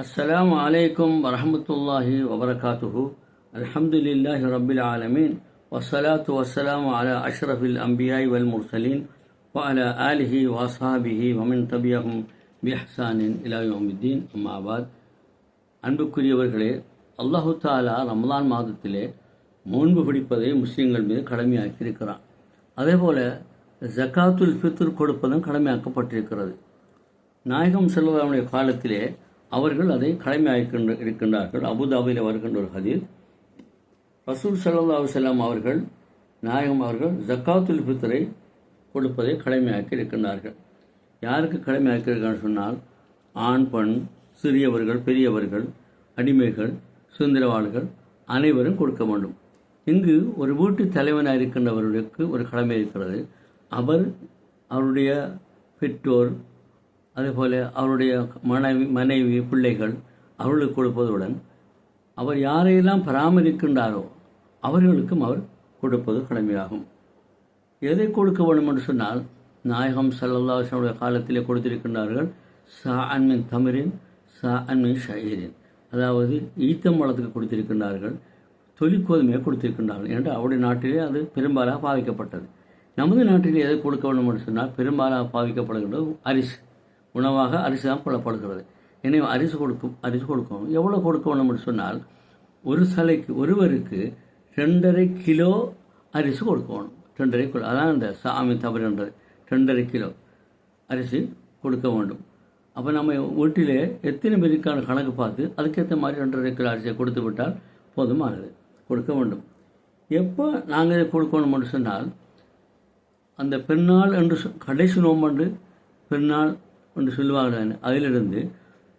அஸ்லாம் அலைக்கும் வரமத்துல்லாஹி வபரகாத்துஹு. அலமதுல்லாஹி ரபில் ஆலமீன். வசலாத்து வசலாம் அல அஷ்ரஃபில் அம்பியாய் வல் முர்சலீன். வல ஆலிஹி வாசாபிஹி வமன் தபியகும் பிஹசானின் இலாயோமித்தீன் அம்மாபாத் அன்புக்குரியவர்களே அல்லாஹு தாலா ரமலான் மாதத்திலே நோன்பு பிடிப்பதை முஸ்லீம்கள் மீது கடமையாக்கி இருக்கிறான் அதே போல் ஜக்காத்துல் ஃபித்ர் கொடுப்பதும் கடமையாக்கப்பட்டிருக்கிறது. நாயகம் செல்வதனுடைய காலத்திலே அவர்கள் அதை கடமையாக்கின்ற இருக்கின்றார்கள். அபுதாபியில் வருகின்ற ஒரு ஹதீர் ரசூல் சல்லா செல்லாம் அவர்கள் நாயகம் அவர்கள் ஜக்காத்துல் பித்தரை கொடுப்பதை கடமையாக்கி இருக்கின்றார்கள். யாருக்கு கடமையாக்கி இருக்கான்னு சொன்னால் ஆண் பெண் சிறியவர்கள் பெரியவர்கள் அடிமைகள் சுதந்திரவாளிகள் அனைவரும் கொடுக்க வேண்டும். இங்கு ஒரு வீட்டு தலைவனாக இருக்கின்றவர்களுக்கு ஒரு கடமை இருக்கிறது. அவர் அவருடைய பெற்றோர் அதேபோல அவருடைய மனைவி மனைவி பிள்ளைகள் அவர்களுக்கு கொடுப்பதுடன் அவர் யாரையெல்லாம் பராமரிக்கின்றாரோ அவர்களுக்கும் அவர் கொடுப்பது கடமையாகும். எதை கொடுக்க வேண்டும் என்று சொன்னால் நாயகம் சல்லல்லாசனுடைய காலத்திலே கொடுத்திருக்கின்றார்கள் சா அன்மின் தமிரின் சா அன்மின் ஷஹீரின் அதாவது ஈத்தம்பழத்துக்கு கொடுத்திருக்கின்றார்கள் தொழிற்கோதுமையை கொடுத்திருக்கின்றார்கள் என்று அவருடைய நாட்டிலே அது பெரும்பாலாக பாவிக்கப்பட்டது. நமது நாட்டிலே எதை கொடுக்க வேண்டும் என்று சொன்னால் பெரும்பாலாக பாவிக்கப்படுகின்றது அரிசி. உணவாக அரிசி தான் கொள்ளப்படுகிறது எனவே அரிசி கொடுக்கும் அரிசி கொடுக்கணும் எவ்வளோ கொடுக்கணும் வேண்டும் சொன்னால் ஒரு சலைக்கு ஒருவருக்கு ரெண்டரை கிலோ அரிசி கொடுக்கணும். ரெண்டரை கிலோ. அதான் இந்த சாமி தவறுன்றது ரெண்டரை கிலோ அரிசி கொடுக்க வேண்டும். அப்போ நம்ம வீட்டிலே எத்தனை பேருக்கான கணக்கு பார்த்து அதுக்கேற்ற மாதிரி ரெண்டரை கிலோ அரிசியை கொடுத்து விட்டால் போதுமானது. கொடுக்க வேண்டும். எப்போ நாங்கள் இதை கொடுக்கணும்னு சொன்னால் அந்த பெருநாள் என்று கடைசி நோம்பண்டு பெருநாள் என்று சொல்லுவார்கள் அதிலிருந்து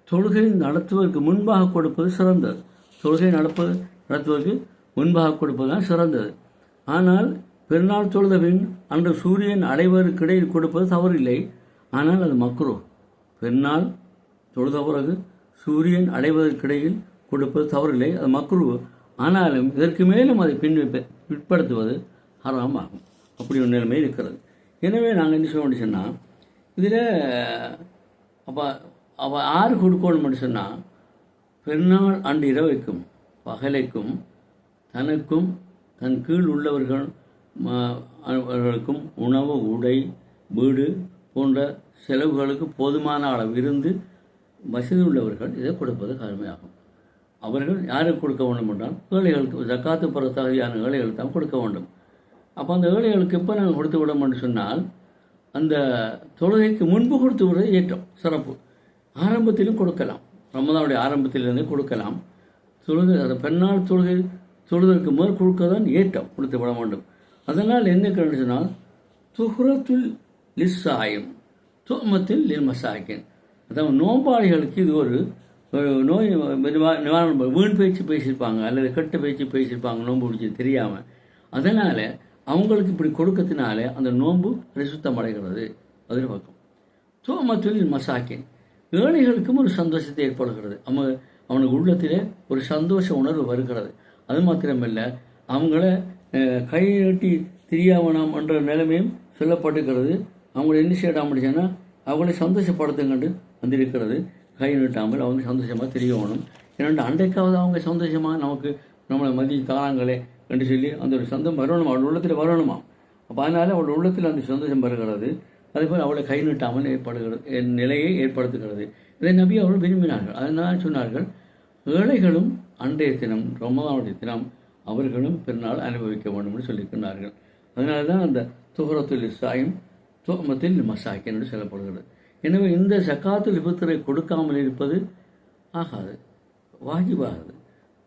தொழுகை நடத்துவதற்கு முன்பாக கொடுப்பது சிறந்தது. தொழுகை நடப்பது நடத்துவதற்கு முன்பாக கொடுப்பது தான் சிறந்தது. ஆனால் பெருநாள் தொழுத பின் அன்று சூரியன் அடைவதற்கு இடையில் கொடுப்பது தவறில்லை. ஆனால் அது மக்ரோ. பெருநாள் தொழுத பிறகு சூரியன் அடைவதற்கிடையில் கொடுப்பது தவறில்லை. அது மக்ரு. ஆனாலும் இதற்கு மேலும் அதை பின் பிற்படுத்துவது ஹராம் ஆகும். அப்படி ஒரு நிலைமை இருக்கிறது. எனவே நாங்கள் என்ன சொல்ல வேண்டிய சொன்னால் இதில் அப்போ அவள் ஆறு கொடுக்கணும்னு சொன்னால் பெருநாள் அன்று இரவைக்கும் பகலைக்கும் தனக்கும் தன் கீழ் உள்ளவர்கள் அவர்களுக்கும் உணவு உடை வீடு போன்ற செலவுகளுக்கு போதுமான அளவு இருந்து வசதி உள்ளவர்கள் இதை கொடுப்பது கடமையாகும். அவர்கள் யாருக்கு கொடுக்க வேண்டும் என்றால் ஏழைகளுக்கு ஜக்காத்து புற தகுதியான ஏழைகளுக்கு தான் கொடுக்க வேண்டும். அப்போ அந்த ஏழைகளுக்கு எப்போ நாங்கள் கொடுத்து விடோம் என்று சொன்னால் அந்த தொழுகைக்கு முன்பு கொடுத்து விடுறது ஏற்றம் சிறப்பு. ஆரம்பத்திலும் கொடுக்கலாம். ரமதானுடைய ஆரம்பத்திலிருந்தே கொடுக்கலாம். தொழுகை அந்த பெண்ணால் தொழுகை தொழுதற்கு முதல் கொடுக்க தான் ஏற்றம் கொடுத்து விட வேண்டும். அதனால் என்ன கண்டு சொன்னால் துஹ்ரத்துல் லிஸ்ஸாயம் துமத்தில் லில் அதாவது நோம்பாளிகளுக்கு இது ஒரு நோய் நிவாரணம் வீண் பேச்சு பேசியிருப்பாங்க அல்லது கெட்ட பேச்சு பேசியிருப்பாங்க நோன்பு பிடிச்சி தெரியாமல் அதனால் அவங்களுக்கு இப்படி கொடுக்கத்தினாலே அந்த நோன்பு பரிசுத்தம் அடைகிறது அதில் பக்கம் தொழில் மசாக்கின் ஏழைகளுக்கும் ஒரு சந்தோஷத்தை ஏற்படுகிறது. அவங்க அவனுக்கு உள்ளத்திலே ஒரு சந்தோஷ உணர்வு வருகிறது. அது மாத்திரமல்ல அவங்கள கை நீட்டி திரியாவனம் என்ற நிலைமையும் சொல்லப்பட்டிருக்கிறது. அவங்கள என்ன செய்யலாம் முடிச்சுன்னா அவங்களை சந்தோஷப்படுத்துங்கண்டு வந்திருக்கிறது. கை நீட்டாமல் அவங்க சந்தோஷமாக தெரியணும். ஏன்னா அன்றைக்காவது அவங்க சந்தோஷமாக நமக்கு நம்மளை மதி தாராங்களே என்று சொல்லி அந்த ஒரு சந்தம் வரணும் அவள் உள்ளத்தில் வரணுமா? அப்போ அதனால் அவள் உள்ளத்தில் அந்த சந்தோஷம் வருகிறது. அதேபோல் அவளை கை நீட்டாமல் ஏற்படுகிறது என் நிலையை ஏற்படுத்துகிறது. இதை நம்பி அவர்கள் விரும்பினார்கள். அதனால் சொன்னார்கள் ஏழைகளும் அன்றைய தினம் ரமதானுடைய தினம் அவர்களும் பெருநாள் அனுபவிக்க வேண்டும் என்று சொல்லியிருக்கிறார்கள் அதனால தான் அந்த துகரத்துல் இஸ்ஸாயும் துவமத்தில் மசாக்கின் என்று சொல்லப்படுகிறது. எனவே இந்த சக்காத்து ஃபித்ரை கொடுக்காமல் இருப்பது ஆகாது வாஜிபாகாது.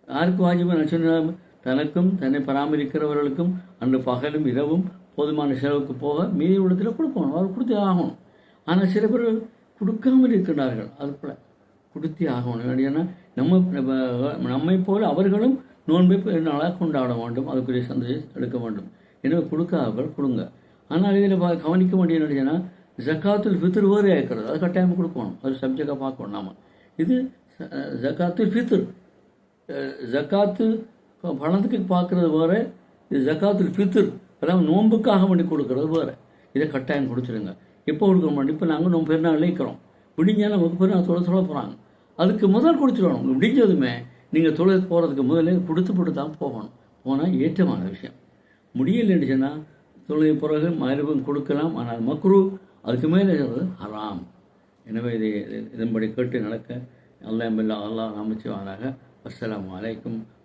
யாருக்கு வாஜிபாக நான் சொன்ன தனக்கும் தன்னை பராமரிக்கிறவர்களுக்கும் அன்று பகலும் இரவும் போதுமான செலவுக்கு போக மீதி உள்ளத்தில் கொடுக்கணும். அவர் கொடுத்தே ஆகணும். ஆனால் சில பேர் கொடுக்காமல் இருக்கிறார்கள் அது போல கொடுத்தே ஆகணும். ஏன்னா நம்ம நம்மை போல அவர்களும் நோன்பை நாளாக கொண்டாட வேண்டும். அதுக்குரிய சந்தோஷம் எடுக்க வேண்டும். எனவே கொடுக்காதவர்கள் கொடுங்க. ஆனால் இதில் கவனிக்க வேண்டிய என்னன்னா ஜக்காத்துல் ஃபித்ர் வேறு இருக்கிறது. அது கட்டாயம் கொடுக்கணும். அது சப்ஜெக்டாக பார்க்கணும் நாம். இது ஜக்காத்து ஃபித்ர். ஜக்காத்து பணத்துக்கு பார்க்குறது வேறு இது ஜக்காத்துல் ஃபித்ர். அதாவது நோன்புக்காக வேண்டி கொடுக்கறது வேறு. இதை கட்டாயம் கொடுத்துருங்க எப்போ கொடுக்க மாட்டோம் இப்போ நாங்கள் நோம்பு பெருநாள் இருக்கிறோம் விடிஞ்சா நமக்கு பெருநாள் தொலை சொல்ல போகிறாங்க அதுக்கு முதல் கொடுத்துடணும். முடிஞ்சதுமே நீங்கள் தொழில் போகிறதுக்கு முதல்ல கொடுத்து போட்டு தான் போகணும். போனால் ஏற்றமான விஷயம். முடியலன்னு சொன்னால் தொழில் பிறகு மறுபடியும் கொடுக்கலாம். ஆனால் மக்ரு அதுக்கு மேலே சொல்றது ஹராம். எனவே இதை இதன்படி கேட்டு நடக்க அல்லாஹ் அல்லாஹ் அமைச்சுவானாக அஸ்லாம் அலைக்கும்